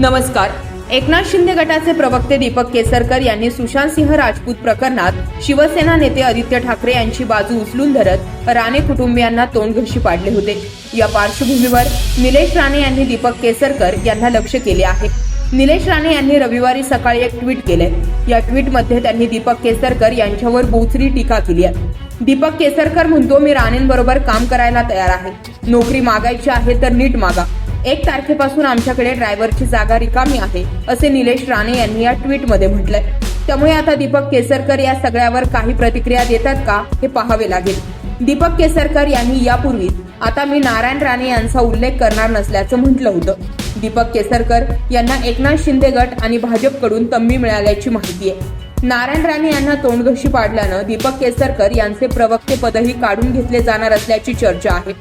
नमस्कार. एकनाथ शिंदे गटाचे प्रवक्ते दीपक केसरकर यांनी सुशांत सिंह राजपूत प्रकरणात शिवसेना नेते आदित्य ठाकरे यांची बाजू उचलून धरत राणे कुटुंबियांना तोंडघशी पाडले होते. या पार्श्वभूमीवर निलेश राणे यांनी दीपक केसरकर यांना लक्ष केले आहे. निलेश राणे यांनी रविवारी सकाळी एक ट्विट केले. या ट्विटमध्ये त्यांनी दीपक केसरकर यांच्यावर बोचरी टीका केली आहे. दीपक केसरकर म्हणतो मी राणेंबरोबर काम करायला तयार आहे. नोकरी मागायची आहे तर नीट मागा. एक तारखेपासून आमच्याकडे ड्रायव्हरची जागा रिकामी आहे असे निलेश राणे यांनी या ट्विटमध्ये म्हटलंय. त्यामुळे आता दीपक केसरकर या सगळ्यावर काही प्रतिक्रिया देतात का हे पाहावे लागेल. दीपक केसरकर यांनी यापूर्वीच आता मी नारायण राणे यांचा उल्लेख करणार नसल्याचं म्हटलं होतं. दीपक केसरकर यांना एकनाथ शिंदे गट आणि भाजपकडून तंबी मिळाल्याची माहिती आहे. नारायण राणे यांना तोंडघशी पाडल्यानं दीपक केसरकर यांचे प्रवक्ते पदही काढून घेतले जाणार असल्याची चर्चा आहे.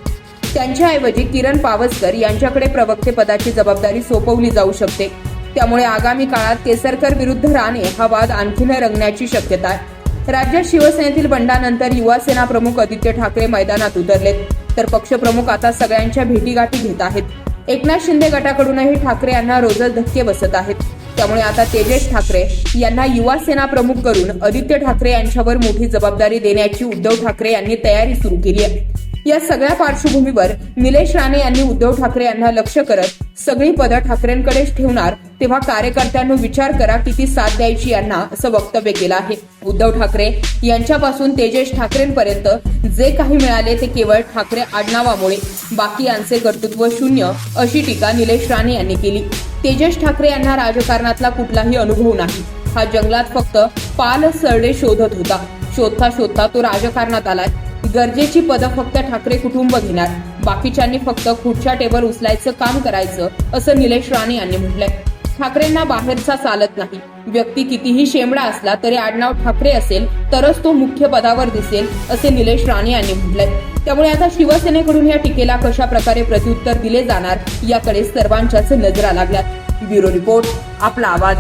त्यांच्याऐवजी किरण पावसकर यांच्याकडे प्रवक्तेपदाची जबाबदारी सोपवली जाऊ शकते. त्यामुळे आगामी काळात केसरकर विरुद्ध राणे हा वाद आणखीन रंगण्याची शक्यता आहे. राज्यात शिवसेनेतील बंडानंतर युवा सेना प्रमुख आदित्य ठाकरे मैदानात उतरलेत. तर पक्षप्रमुख आता सगळ्यांच्या भेटीगाठी घेत आहेत. एकनाथ शिंदे गटाकडूनही ठाकरे यांना रोजच धक्के बसत आहेत. त्यामुळे आता तेजेश ठाकरे यांना युवा सेना प्रमुख करून आदित्य ठाकरे यांच्यावर मोठी जबाबदारी देण्याची उद्धव ठाकरे यांनी तयारी सुरू केली आहे. या सगळ्या पार्श्वभूमीवर निलेश राणे यांनी उद्धव ठाकरे यांना लक्ष करत सगळी पदं ठाकरेंकडेच ठेवणार तेव्हा कार्यकर्त्यांनो विचार करा किती साथ द्यायची यांना असं वक्तव्य केलं आहे. उद्धव ठाकरे यांच्यापासून तेजेश ठाकरेंपर्यंत जे काही मिळाले ते केवळ ठाकरे आडनावामुळे. बाकी यांचे कर्तृत्व शून्य अशी टीका निलेश राणे यांनी केली. तेजेश ठाकरे यांना राजकारणातला कुठलाही अनुभव नाही. हा जंगलात फक्त पाल सरडे शोधत होता. शोधता शोधता तो राजकारणात आलाय. गरजेची पदं फक्त ठाकरे कुटुंब घेणार. बाकीच्यांनी फक्त खुर्च्या टेबल उचलायचं काम करायचं असं निलेश राणे यांनी म्हटलंय. ठाकरेंना बाहेरचा चालत नाही. व्यक्ती कितीही शेमडा असला तरी आडनाव ठाकरे असेल तरच तो मुख्य पदावर दिसेल असे निलेश राणे यांनी म्हटलंय. त्यामुळे आता शिवसेनेकडून या टीकेला कशा प्रकारे प्रत्युत्तर दिले जाणार याकडे सर्वांच्याच नजरा लागल्यात. ब्युरो रिपोर्ट आपला आवाज.